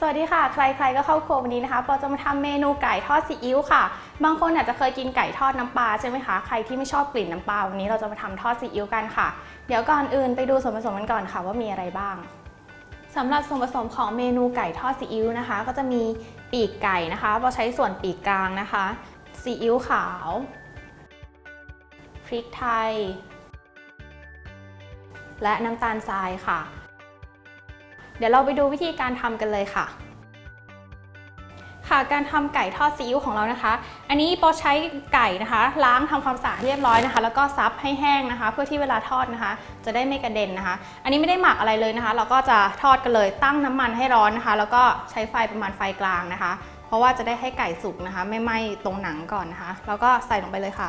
สวัสดีค่ะ ใครๆก็เข้าครัววันนี้นะคะปอจะมาทำเมนูไก่ทอดซีอิ๊วค่ะ บางคนอาจจะเคยกินไก่ทอดน้ำปลาใช่ไหมคะ ใครที่ไม่ชอบกลิ่นน้ำปลาวันนี้เราจะมาทำทอดซีอิ๊วกันค่ะ เดี๋ยวก่อนอื่นไปดูส่วนผสมกันก่อนค่ะว่ามีอะไรบ้างสำหรับส่วนผสมของเมนูไก่ทอดซีอิ๊วนะคะ ก็จะมีปีกไก่นะคะปอใช้ส่วนปีกกลางนะคะซีอิ๊วขาวพริกไทย และน้ำตาลทรายค่ะ เดี๋ยวเราไปดูวิธีการทำกันเลยค่ะ ค่ะการทำไก่ทอดซีอิ๊วของเรานะคะ อันนี้ปอใช้ไก่นะคะ ล้างทำความสะอาดเรียบร้อยนะคะ แล้วก็ซับให้แห้งนะคะ เพื่อที่เวลาทอดนะคะ จะได้ไม่กระเด็นนะคะ อันนี้ไม่ได้หมักอะไรเลยนะคะ เราก็จะทอดกันเลยตั้งน้ำมันให้ร้อนนะคะ แล้วก็ใช้ไฟประมาณไฟกลางนะคะ เพราะว่าจะได้ให้ไก่สุกนะคะ ไม่ไหม้ตรงหนังก่อนนะคะ แล้วก็ใส่ลงไปเลยค่ะ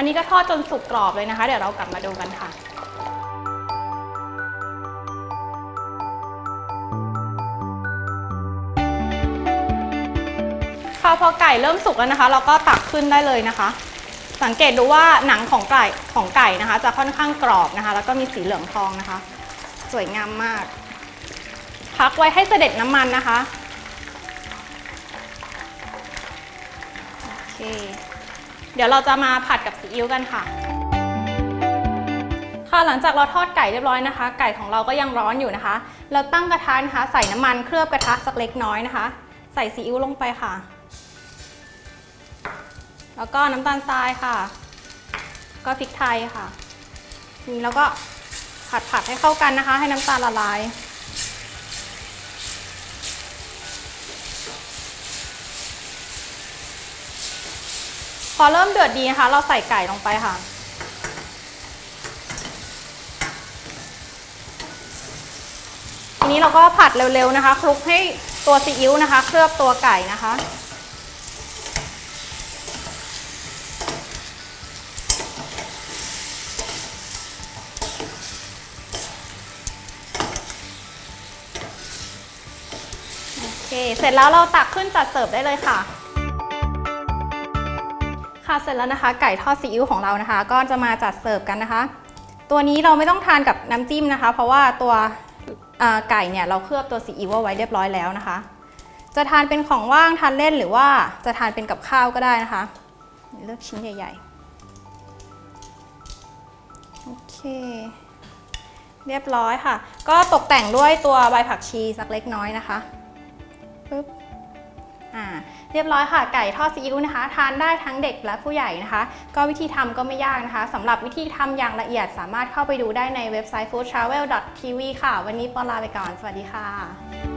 อันนี้ก็ทอดจนสุกกรอบเลยนะคะ เดี๋ยวเรากลับมาดูกันค่ะค่ะพอไก่เริ่มสุกแล้วนะคะ เราก็ตักขึ้นได้เลยนะคะ สังเกตดูว่าหนังของไก่ของไก่นะคะ จะค่อนข้างกรอบนะคะ แล้วก็มีสีเหลืองทองนะคะ สวยงามมากพักไว้ให้เสด็จน้ำมันนะคะโอเค เดี๋ยวเราจะมาผัดกับซีอิ๊วกันค่ะ ค่ะหลังจากเราทอดไก่เรียบร้อยนะคะ ไก่ของเราก็ยังร้อนอยู่นะคะ เราตั้งกระทะนะคะ ใส่น้ำมันเคลือบกระทะสักเล็กน้อยนะคะ ใส่ซีอิ๊วลงไปค่ะ แล้วก็น้ำตาลทรายค่ะ ก็พริกไทยค่ะนี่แล้วก็ผัดผัดให้เข้ากันนะคะ ให้น้ำตาลละลาย อเริ่มเดือดดีนะคะ เราใส่ไก่ลงไปค่ะ ทีนี้เราก็ผัดเร็วๆนะคะคลุกให้ตัวซีอิ๊วนะคะ เคลือบตัวไก่นะคะโอเคเสร็จแล้วเราตักขึ้นจัดเสิร์ฟได้เลยค่ะ ค่ะเสร็จแล้วนะคะ ไก่ทอดซีอิ๊วของเรานะคะ ก็จะมาจัดเสิร์ฟกันนะคะ ตัวนี้เราไม่ต้องทานกับน้ำจิ้มนะคะ เพราะว่าตัวไก่เนี่ยเราเคลือบตัวซีอิ๊วเอาไว้เรียบร้อยแล้วนะคะ จะทานเป็นของว่างทานเล่นหรือว่าจะทานเป็นกับข้าวก็ได้นะคะ เลือกชิ้นใหญ่ๆโอเค เรียบร้อยค่ะ ก็ตกแต่งด้วยตัวใบผักชีสักเล็กน้อยนะคะปึ๊บ เรียบร้อยค่ะไก่ทอดซีอิ๊วนะคะ ทานได้ทั้งเด็กและผู้ใหญ่นะคะ ก็วิธีทำก็ไม่ยากนะคะสำหรับวิธีทำอย่างละเอียดสามารถเข้าไปดูได้ในเว็บไซต์ foodtravel.tv ค่ะ วันนี้ปอลาไปก่อน สวัสดีค่ะ